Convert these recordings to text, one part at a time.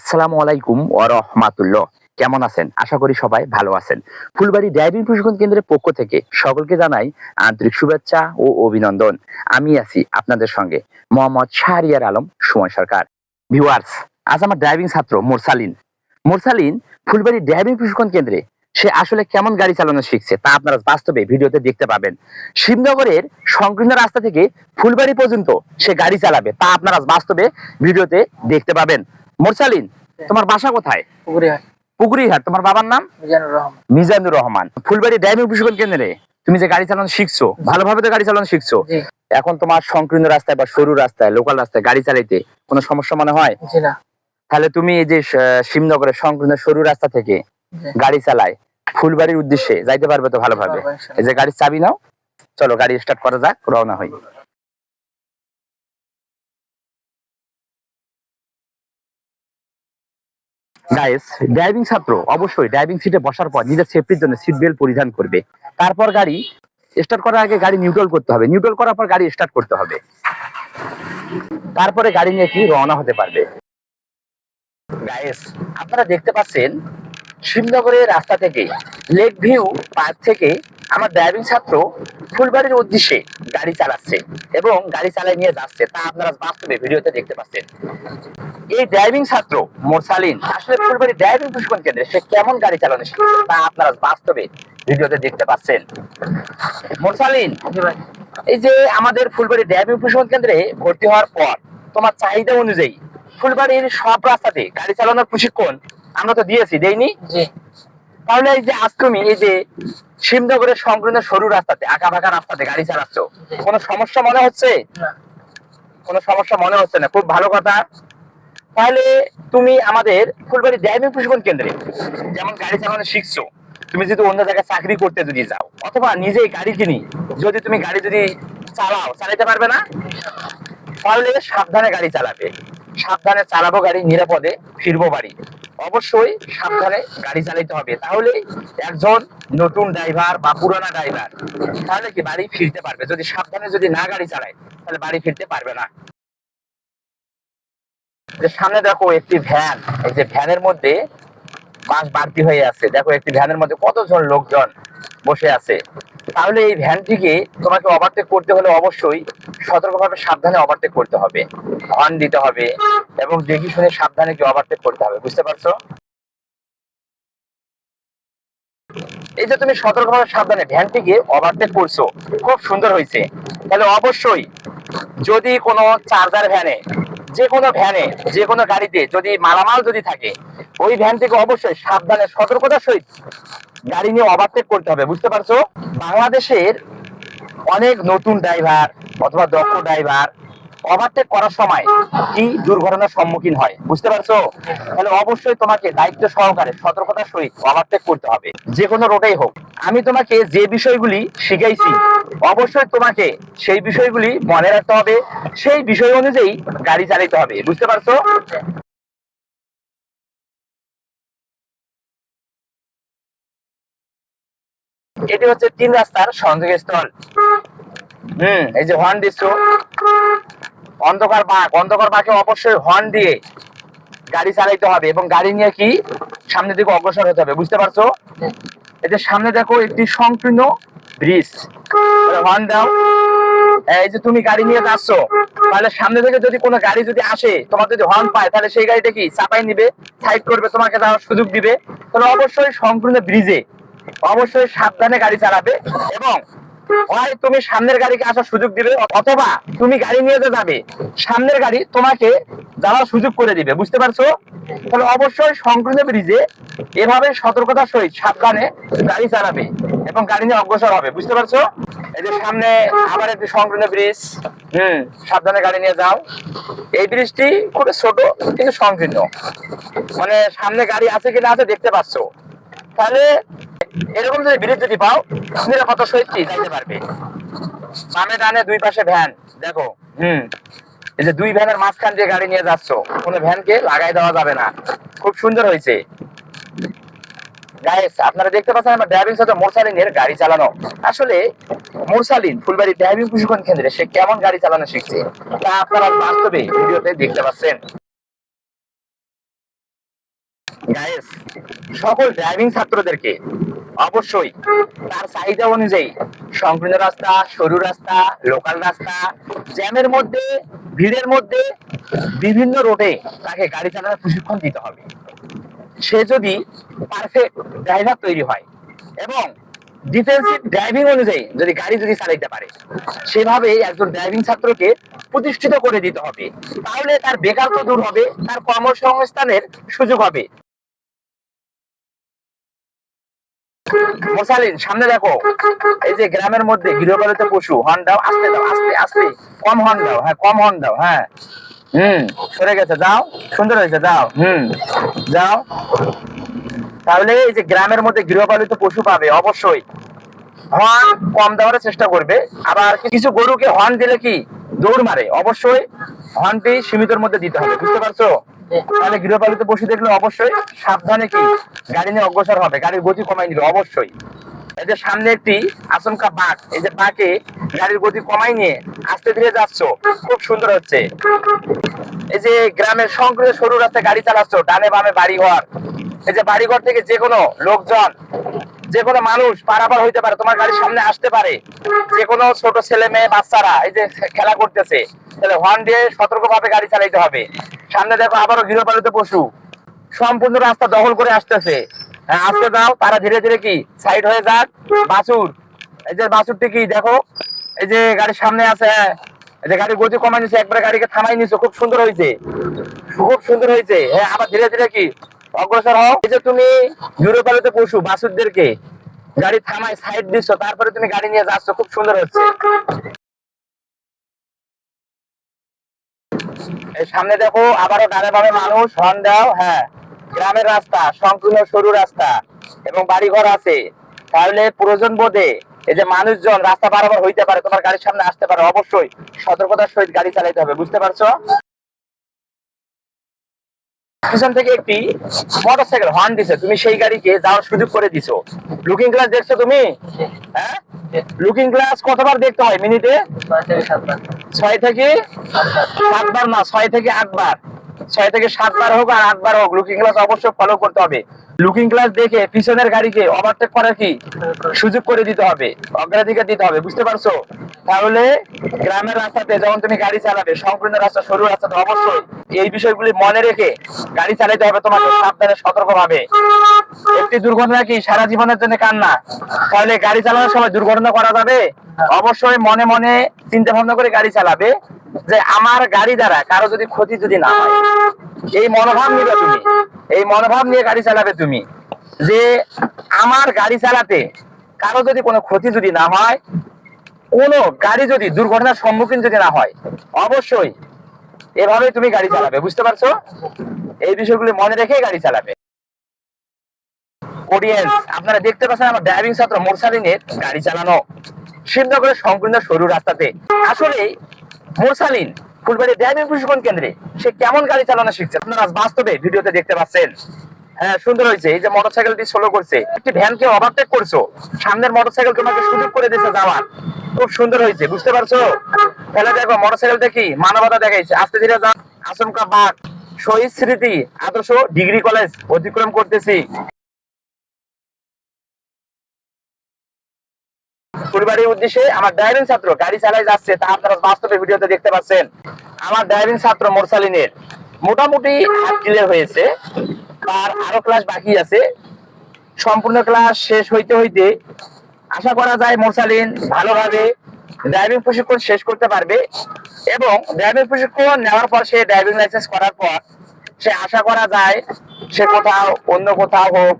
আসসালামু আলাইকুম ওয়া রাহমাতুল্লাহ। কেমন আছেন? আশা করি সবাই ভালো আছেন। ফুলবাড়ি ড্রাইভিং প্রশিক্ষণ কেন্দ্রের পক্ষ থেকে সকলকে জানাই আন্তরিক শুভেচ্ছা ও অভিনন্দন। আমি আছি আপনাদের সঙ্গে মোহাম্মদ শাহরিয়ার আলম, সুমন সরকার। ভিউয়ার্স, আজ আমার ড্রাইভিং ছাত্র মোরসালিন। মোরসালিন ফুলবাড়ি ড্রাইভিং প্রশিক্ষণ কেন্দ্রে, সে আসলে কেমন গাড়ি চালানো শিখছে তা আপনারা বাস্তবে ভিডিওতে দেখতে পাবেন। শিবনগরের সংকীর্ণ রাস্তা থেকে ফুলবাড়ি পর্যন্ত সে গাড়ি চালাবে তা আপনারা বাস্তবে ভিডিওতে দেখতে পাবেন। মোরসালিন তোমার বাসা কোথায়? পুকুরে হয় তোমার বাবার নাম? মিজানুর রহমান। মিজানুর রহমান। ফুলবাড়ি ড্রাইভিং প্রশিক্ষণ কেন্দ্রে তুমি যে গাড়ি চালানো শিখছো ভালোভাবে তো গাড়ি চালানো শিখছো এখন তোমার সংকীর্ণ রাস্তায় বা সরু রাস্তায় লোকাল রাস্তায় গাড়ি চালাইতে কোনো সমস্যা মনে হয়? তাহলে তুমি এই যে শিবনগরের সংকীর্ণ সরু রাস্তা থেকে গাড়ি চালায় ফুলবাড়ির উদ্দেশ্যে যাইতে পারবে তো ভালোভাবে? এই যে গাড়ির চাবি নাও চলো গাড়ি স্টার্ট করা যাক রওনা হই। গাইস ড্রাইভিং ছাত্র, অবশ্যই ড্রাইভিং সিটে বসার পর নিজের সেফটির জন্য সিট বেল্ট পরিধান করবে। তারপর গাড়ি স্টার্ট করার আগে গাড়ি নিউট্রাল করতে হবে। নিউট্রাল করার পর গাড়ি স্টার্ট করতে হবে। তারপরে গাড়ি নিয়ে কি রওনা হতে পারবে। গাইস আপনারা দেখতে পাচ্ছেন শ্রীনগরের রাস্তা থেকে লেক ভিউ পার্ক থেকে আমার ড্রাইভিং ছাত্র ফুলবাড়ির উদ্দেশ্যে গাড়ি চালাচ্ছে এবং গাড়ি চালাই নিয়ে যাচ্ছে, তা আপনারা বাস্তবে ভিডিওতে দেখতে পাচ্ছেন। এই ড্রাইভিং ছাত্র মোরসালিন আসলে ফুলবাড়ি ড্রাইভিং প্রশিক্ষণ কেন্দ্রে সে কেমন গাড়ি চালানো তা আপনারা বাস্তবে ভিডিওতে দেখতে পাচ্ছেন। মোরসালিন এই যে আমাদের ফুলবাড়ি ড্রাইভিং প্রশিক্ষণ কেন্দ্রে ভর্তি হওয়ার পর তোমার চাহিদা অনুযায়ী ফুলবাড়ির সব রাস্তাতে গাড়ি চালানোর প্রশিক্ষণ আমরা তো দিয়েছি, দেইনি? জি। তাহলে এই যে আজ তুমি এই যে শিবনগরের সংকীর্ণ সরু রাস্তাতে আঁকা বাঁকা রাস্তাতে গাড়ি চালাচ্ছ কোনো সমস্যা মনে হচ্ছে? কোনো সমস্যা মনে হচ্ছে না? খুব ভালো কথা। তাহলে তুমি আমাদের ফুলবাড়ি ড্রাইভিং প্রশিক্ষণ কেন্দ্রে যেমন গাড়ি চালানো শিখছো তুমি যদি অন্য জায়গায় চাকরি করতে যদি যাও অথবা নিজেই গাড়ি কিনি যদি তুমি গাড়ি যদি চালাও চালাতে পারবে না? তাহলে সাবধানে গাড়ি চালাবে। সাবধানে চালাবো গাড়ি নিরাপদে ফিরবো বাড়ি। অবশ্যই সাবধানে গাড়ি চালাতে হবে। তাহলে একজন নতুন ড্রাইভার বা পুরানা ড্রাইভার তাহলে কি বাড়ি ফিরতে পারবে? যদি সাবধানে যদি না গাড়ি চালায়, তাহলে বাড়ি ফিরতে পারবে না। যে সামনে দেখো একটি ভ্যান এই যে ভ্যানের মধ্যে বাস বাড়তি হয়ে আছে। দেখো একটি ভ্যানের মধ্যে কতজন লোকজন বসে আছে। তাহলে এই ভ্যানটিকে তোমাকে ওভারটেক করতে হলে অবশ্যই সতর্কভাবে সাবধানে ওভারটেক করতে হবে। হর্ন দিতে হবে এবং দেখি শুনে সাবধানে কি ওভারটেক করতে হবে, বুঝতে পারছ? এই যে তুমি সতর্কভাবে সাবধানে ভ্যানটিকে ওভারটেক করছ, খুব সুন্দর হয়েছে। তাহলে অবশ্যই যদি কোনো চার্জার ভ্যানে যে কোনো ভ্যানে যে কোনো গাড়িতে যদি মালামাল যদি থাকে, ওই ভ্যান থেকে অবশ্যই সাবধানে সতর্কতার সহিত গাড়ি নিয়ে ওভারটেক করতে হবে, বুঝতে পারছ? বাংলাদেশের অনেক নতুন ড্রাইভার অথবা দক্ষ ড্রাইভার ওভারটেক করার সময় কি দুর্ঘটনার সম্মুখীন হয়, বুঝতে পারছ? তাহলে অবশ্যই তোমাকে দায়িত্ব সহকারে, সতর্কতার সহিত ওভারটেক করতে হবে, যে কোনো রোডেই হোক। আমি তোমাকে যে বিষয়গুলি শিখাইছি, অবশ্যই তোমাকে সেই বিষয়গুলি মনে রাখতে হবে, সেই বিষয় অনুযায়ী গাড়ি চালাতে হবে, বুঝতে পারছ? এটি হচ্ছে তিন রাস্তার সংযোগস্থল। হুম। এই যে হর্ন দিচ্ছ। অন্ধকার বাঘ অন্ধকার বাঘে অবশ্যই হর্ন দিয়ে গাড়ি চালাইতে হবে এবং গাড়ি নিয়ে কি সামনের দিকে অগ্রসর হতে হবে। বুঝতে পারছ? এই যে সামনে দেখো একটি সংকীর্ণ ব্রিজ হর্ন দাও। এই যে তুমি গাড়ি নিয়ে যাচ্ছ তাহলে সামনে থেকে যদি কোনো গাড়ি যদি আসে তোমার যদি হর্ন পায় তাহলে সেই গাড়িটা কি চাপাই নিবে সাইড করবে তোমাকে যাওয়ার সুযোগ দিবে। তাহলে অবশ্যই সংকীর্ণ ব্রিজে অবশ্যই সাবধানে গাড়ি চালাবে এবং হয় তুমি সামনের গাড়িকে আসার সুযোগ দিবে, অথবা তুমি গাড়ি নিয়ে যাবে, সামনের গাড়ি তোমাকে যাওয়ার সুযোগ করে দিবে, বুঝতে পারছ? তাহলে অবশ্যই সংকীর্ণ ব্রিজে এভাবে সতর্কতার সহিত সাবধানে গাড়ি চালাবে এবং গাড়ি নিয়ে অগ্রসর হবে, বুঝতে পারছ? এই যে সামনে আবার একটি সংকীর্ণ ব্রিজ হুম, সাবধানে গাড়ি নিয়ে যাও। এই ব্রিজটি খুব ছোট, কিন্তু সংকীর্ণ। মানে সামনে গাড়ি আছে কিনা আছে দেখতে পাচ্ছো। তাহলে এরকম যদি ব্রিজ যদি পাও নিরাপত্তার সহিত যাইতে পারবে? বামে ডানে দুই পাশে ভ্যান, দেখো, হুম। এই যে দুই ভ্যানের মাঝখান দিয়ে গাড়ি নিয়ে যাচ্ছ, কোনো ভ্যানকে লাগাই দেওয়া যাবে না। খুব সুন্দর হয়েছে। গাইস আপনারা দেখতে পাচ্ছেন আমার ড্রাইভিং সাথে মোরসালিনের গাড়ি চালানো। আসলে, মোরসালিন ফুলবাড়ি ড্রাইভিং প্রশিক্ষণ কেন্দ্রে সে কেমন গাড়ি চালানো শিখছে, তা আপনারা বাস্তবে ভিডিওতে দেখতে পাচ্ছেন। সকল ড্রাইভিং ছাত্রদেরকে অবশ্যই। তার চাহিদা অনুযায়ী সংকীর্ণ রাস্তা, সরু রাস্তা লোকাল রাস্তা, জ্যামের মধ্যে, ভিড়ের মধ্যে বিভিন্ন রোডে তাকে গাড়ি চালানোর প্রশিক্ষণ দিতে হবে। সে যদি পারফেক্ট ড্রাইভার তৈরি হয় এবং ডিফেন্সিভ ড্রাইভিং অনুযায়ী যদি গাড়ি যদি চালাইতে পারে, সেভাবে একজন ড্রাইভিং ছাত্রকে প্রতিষ্ঠিত করে দিতে হবে। তাহলে তার বেকারত্ব দূর হবে, তার কর্মসংস্থানের সুযোগ হবে। মোসালিন সামনে দেখো। এই যে গ্রামের মধ্যে গৃহপালিত পশু, হর্ন দাও, আস্তে দাও, আস্তে আস্তে। কম হর্ন দাও হ্যাঁ কম হর্ন দাও হ্যাঁ। হুম, সরে গেছে, যাও, সুন্দর হয়েছে, যাও, হুম, যাও। তাহলে এই যে গ্রামের মধ্যে গৃহপালিত পশু পাবে, অবশ্যই। হর্ন কম দেওয়ার চেষ্টা করবে। আবার কিছু গরুকে হর্ন দিলে কি? দৌড় মারে, অবশ্যই। হর্নটি সীমিতর মধ্যে দিতে হবে, বুঝতে পারছ? তাহলে গৃহপালিত পশু দেখলে অবশ্যই সাবধানে কি? গাড়ি নিয়ে অগ্রসর হবে, গাড়ির গতি কমাই নিবে, অবশ্যই। এই যে সামনে একটি আচমকা বাঘ, এই যে বাঘে গাড়ির গতি কমাই নিয়ে আস্তে ধীরে যাচ্ছ, খুব সুন্দর হচ্ছে। এই যে গ্রামের সংকীর্ণ সরু রাস্তায় গাড়ি চালাচ্ছ, ডানে বামে বাড়ি ঘর এই যে বাড়ি ঘর থেকে যে কোনো লোকজন, যে কোনো মানুষ পারাপার হইতে পারে, তোমার গাড়ির সামনে আসতে পারে। যে কোনো ছোট ছেলে মেয়ে বাচ্চারা এই যে খেলা করতেছে, তাহলে হর্ন দিয়ে সতর্ক ভাবে গাড়ি চালাইতে হবে। সামনে দেখো আবারও গৃহপালিত পশু। সম্পূর্ণ রাস্তা দখল করে আসতেছে। হ্যাঁ আসতে দাও তারা ধীরে ধীরে কি? সাইড হয়ে যাক। বাছুর এই যে বাছুরটি কি? দেখো, এই যে গাড়ির সামনে আছে হ্যাঁ। এই যে গাড়ির গতি কমাই নিচ্ছে একবারে গাড়িকে থামাই নিছো, খুব সুন্দর হয়েছে খুব সুন্দর হয়েছে হ্যাঁ আবার ধীরে ধীরে কি? অগ্রসর হও। এই যে তুমি গৃহপালিত পশু বাছুরদেরকে গাড়ি থামাই সাইড দিচ্ছ তারপরে তুমি গাড়ি নিয়ে যাচ্ছ, খুব সুন্দর হচ্ছে। সামনে দেখো, আবারও ডানে বামে মানুষ হর্ন দাও হ্যাঁ। গ্রামের রাস্তা সম্পূর্ণ সরু রাস্তা এবং বাড়িঘর আছে। তাহলে প্রয়োজন বোধে এই যে মানুষজন রাস্তা পারাবার হইতে পারে, তোমার গাড়ির সামনে আসতে পারে, অবশ্যই সতর্কতার সহিত গাড়ি চালাইতে হবে, বুঝতে পারছ? পিছন থেকে একটি হর্ন দিছে। তুমি সেই গাড়িকে যাওয়ার সুযোগ করে দিছো। লুকিং গ্লাস দেখছ তুমি? হ্যাঁ? লুকিং গ্লাস কতবার দেখতে হয়? মিনিটে? ছয় থেকে সাতবার না, ছয় থেকে আটবার। ছয় থেকে সাতবার হোক আর আটবার হোক লুকিং গ্লাস অবশ্যই ফলো করতে হবে। লুকিং গ্লাস দেখে পিছনের গাড়িকে ওভারটেক করার কি সুযোগ করে দিতে হবে? অগ্রাধিকার দিতে হবে, বুঝতে পারছ? তাহলে গ্রামের রাস্তাতে যখন তুমি গাড়ি চালাবে সংকীর্ণ রাস্তা সরু রাস্তাতে অবশ্যই এই বিষয়গুলি মনে রেখে গাড়ি চালাতে হবে, তোমাকে সাবধানে সতর্ক ভাবে একটি দুর্ঘটনা কি সারা জীবনের জন্য কান্না? তাহলে গাড়ি চালানোর সময় দুর্ঘটনা করা যাবে? অবশ্যই মনে মনে চিন্তা ভাবনা করে গাড়ি চালাবে, যে আমার গাড়ি দ্বারা কারও যদি ক্ষতি যদি না হয়। এই মনোভাব নিবে তুমি। এই মনোভাব নিয়ে গাড়ি চালাবে তুমি, যে আমার গাড়ি চালাতে কারও যদি কোনো ক্ষতি যদি না হয় কোনো গাড়ি যদি দুর্ঘটনার সম্মুখীন যদি না হয়, অবশ্যই এভাবে তুমি গাড়ি চালাবে, বুঝতে পারছ? এই বিষয়গুলি মনে রেখে গাড়ি চালাবে। অডিয়েন্স আপনারা দেখতে পাচ্ছেন আমার ড্রাইভিং ছাত্র মোরসালিনের গাড়ি চালানো। শিবনগরের সংকীর্ণ সরু রাস্তাতে। আসলে মোরসালিন ফুলবাড়ি ড্রাইভিং প্রশিক্ষণ কেন্দ্রে সে কেমন গাড়ি চালানো শিখছে? আপনারা বাস্তবে ভিডিওতে দেখতে পাচ্ছেন। হ্যাঁ সুন্দর হয়েছে। এই যে মোটরসাইকেলটি স্লো করছে। একটি ভ্যানকে ওভারটেক করছ। সামনের মোটরসাইকেল তোমাকে সুযোগ করে দিয়েছে যাওয়ার। খুব সুন্দর হয়েছে, বুঝতে পারছ? তাহলে দেখো মানবতা দেখাইছে। আস্তে ধীরে আচমকা বাঘ। শহীদ স্মৃতি, আদর্শ ডিগ্রি কলেজ অতিক্রম করতেছি। পরিবারের উদ্দেশ্যে আমার ড্রাইভিং ছাত্র গাড়ি চালাই যাচ্ছে, তা আপনারা বাস্তবে ভিডিওতে দেখতে পাচ্ছেন। আমার ড্রাইভিং ছাত্র মোরসালিনের। মোটামুটি হাত ক্লিয়ার হয়েছে। তার আরও ক্লাস বাকি আছে। সম্পূর্ণ ক্লাস শেষ হইতে হইতে আশা করা যায় মোরসালিন ভালোভাবে ড্রাইভিং প্রশিক্ষণ শেষ করতে পারবে এবং ড্রাইভিং প্রশিক্ষণ নেওয়ার পর সে ড্রাইভিং লাইসেন্স করার পর সে আশা করা যায় সে কোথাও অন্য কোথাও হোক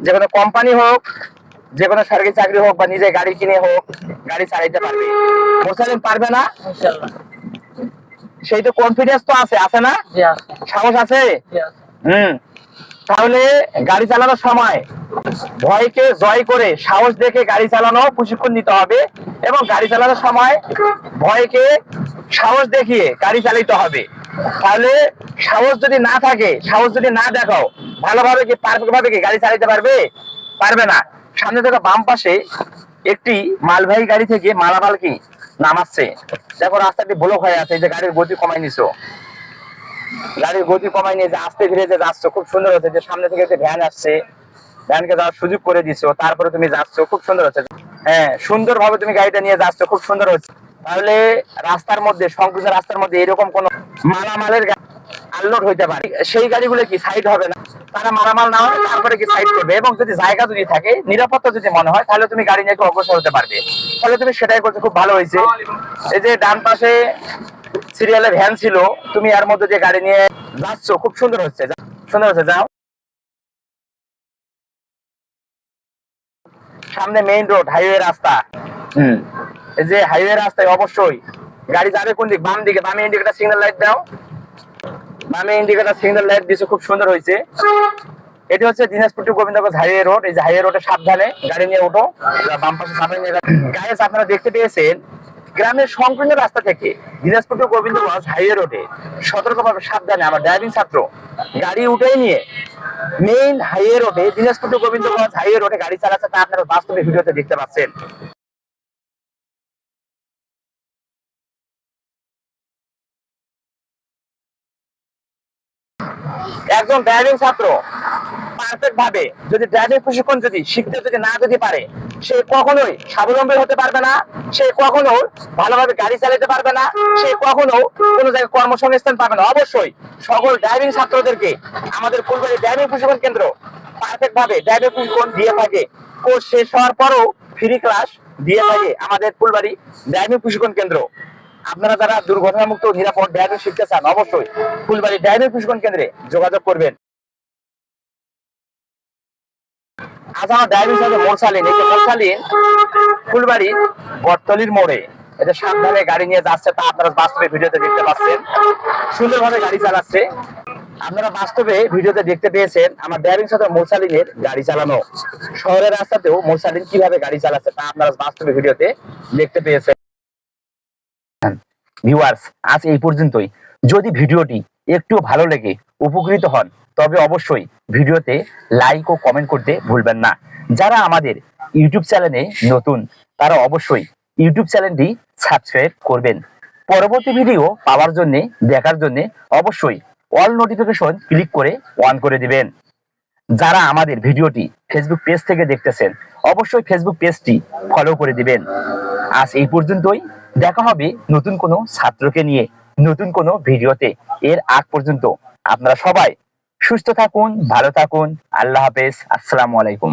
যে কোনো কোম্পানি হোক যে কোনো সরকারি চাকরি হোক বা নিজে গাড়ি কিনে হোক গাড়ি চালাইতে পারবে। মোরসালিন পারবে না? সেই তো কনফিডেন্স তো আছে আছে না? সাহস আছে। হুম। তাহলে গাড়ি চালানোর সময় ভয়কে জয় করে সাহস দেখে গাড়ি চালানো প্রশিক্ষণ নিতে হবে এবং গাড়ি চালানোর সময় ভয়কে সাহস দেখিয়ে গাড়ি চালাইতে হবে। তাহলে সাহস যদি না থাকে, সাহস যদি না দেখাও, ভালোভাবে কি পারফেক্ট ভাবে কি গাড়ি চালাতে পারবে? পারবে না। সামনে থেকে বাম পাশে একটি মালবাহী গাড়ি থেকে মালামাল কি নামাচ্ছে। দেখো রাস্তাটি ব্লক হয়ে আছে যে গাড়ির গতি কমাই নিছো। গাড়ির গতি কমাই নিয়ে যে আস্তে ধীরে যে যাচ্ছ, খুব সুন্দর হচ্ছে যে সামনে থেকে যে ভ্যান আসছে, ভ্যানকে যাওয়ার সুযোগ করে দিচ্ছ তারপরে তুমি যাচ্ছ, খুব সুন্দর হচ্ছে। হ্যাঁ সুন্দর ভাবে তুমি গাড়িটা নিয়ে যাচ্ছ, খুব সুন্দর হচ্ছে। তাহলে রাস্তার মধ্যে সংকীর্ণ রাস্তার মধ্যে এরকম কোন মালামালের আনলোড হইতে পারে। সেই গাড়িগুলো কি সাইড হবে না? তারা মালামাল না হয় তারপরে কি সাইড করবে? এবং যদি জায়গা যদি থাকে, নিরাপত্তা যদি মনে হয়, তাহলে তুমি গাড়ি নিয়ে অগ্রসর হতে পারবে। তাহলে তুমি সেটাই করছ খুব ভালো হয়েছে। এই যে ডান পাশে সিরিয়ালে ভ্যান ছিল তুমি এর মধ্যে দিয়ে গাড়ি নিয়ে যাচ্ছ খুব সুন্দর হচ্ছে সুন্দর হচ্ছে যাও। সামনে মেইন রোড হাইওয়ে রাস্তা। হুম। এই যে হাইওয়ে রাস্তায় অবশ্যই গাড়ি যাবে কোন দিক? বাম দিকে বামে ইন্ডিকেটার সিগন্যাল লাইট দাও। বামে ইন্ডিকেটার সিগন্যাল লাইট দিছে খুব সুন্দর হয়েছে। এটি হচ্ছে Dinajpur to Gobindaganj highway road এই যে হাইওয়ে রোডে সাবধানে গাড়ি নিয়ে ওঠো বাম পাশে সামনে নিয়ে গাইস আপনারা দেখতে পেয়েছেন গ্রামের সংকীর্ণ রাস্তা থেকে দিনাজপুর টু গোবিন্দগঞ্জ হাইওয়ে রোডে সতর্কভাবে সাবধানে আমার ড্রাইভিং ছাত্র গাড়ি উঠে নিয়ে মেইন হাইওয়ে রোডে দিনাজপুর টু গোবিন্দগঞ্জ হাইওয়ে রোডে গাড়ি চালাচ্ছে তা আপনারা বাস্তবে ভিডিওতে দেখতে পাচ্ছেন। একজন ড্রাইভিং ছাত্র পারফেক্ট ভাবে যদি ড্রাইভিং প্রশিক্ষণ যদি শিখতে যদি না যদি পারে সে কখনোই স্বাবলম্বী হতে পারবে না, সে কখনো ভালোভাবে গাড়ি চালাতে পারবে না, সে কখনো কোনো জায়গায় কর্মসংস্থান পাবে না। অবশ্যই সকল ড্রাইভিং ছাত্রদেরকে আমাদের ফুলবাড়ি ড্রাইভিং প্রশিক্ষণ কেন্দ্র পারফেক্ট ভাবে ড্রাইভিং প্রশিক্ষণ দিয়ে থাকে, কোর্স শেষ হওয়ার পরও ফ্রি ক্লাস দিয়ে থাকে আমাদের ফুলবাড়ি ড্রাইভিং প্রশিক্ষণ কেন্দ্র। আপনারা যারা দুর্ঘটনামুক্ত নিরাপদ ড্রাইভিং শিখতে চান, অবশ্যই ফুলবাড়ি ড্রাইভিং প্রশিক্ষণ কেন্দ্রে যোগাযোগ করবেন। আমার ড্রাইভিং সাথে মোরসালিন এই যে মোরসালিন ফুলবাড়ি, বটতলির মোড়ে। এটা সাবধানে গাড়ি নিয়ে যাচ্ছে, তা আপনারা বাস্তবে ভিডিওতে দেখতে পাচ্ছেন। সুন্দরভাবে গাড়ি চালাচ্ছে। আপনারা বাস্তবে ভিডিওতে দেখতে পেয়েছেন, আমার ড্রাইভিং সাথে মোরসালিনের গাড়ি চালানো। শহরের রাস্তাতেও মোরসালিন কীভাবে গাড়ি চালাচ্ছে, তা আপনারা বাস্তবে ভিডিওতে দেখতে পেয়েছেন। ভিউয়ার্স আজ এই পর্যন্তই। যদি ভিডিওটি একটু ভালো লেগে, উপকৃত হন তবে অবশ্যই ভিডিওতে লাইক ও কমেন্ট করতে ভুলবেন না। যারা আমাদের ইউটিউব চ্যানেলে নতুন, তারা অবশ্যই ইউটিউব চ্যানেলটি সাবস্ক্রাইব করবেন। পরবর্তী ভিডিও পাওয়ার জন্য, দেখার জন্য অবশ্যই অল নোটিফিকেশন ক্লিক করে অন করে দিবেন। যারা আমাদের ভিডিওটি ফেসবুক পেজ থেকে দেখতেছেন, অবশ্যই ফেসবুক পেজটি ফলো করে দিবেন। আজ এই পর্যন্তই। দেখা হবে নতুন কোনো ছাত্রকে নিয়ে, নতুন কোনো ভিডিওতে। এর আগ পর্যন্ত আপনারা সবাই সুস্থ থাকুন ভালো থাকুন। আল্লাহ হাফেজ। আসসালামু আলাইকুম।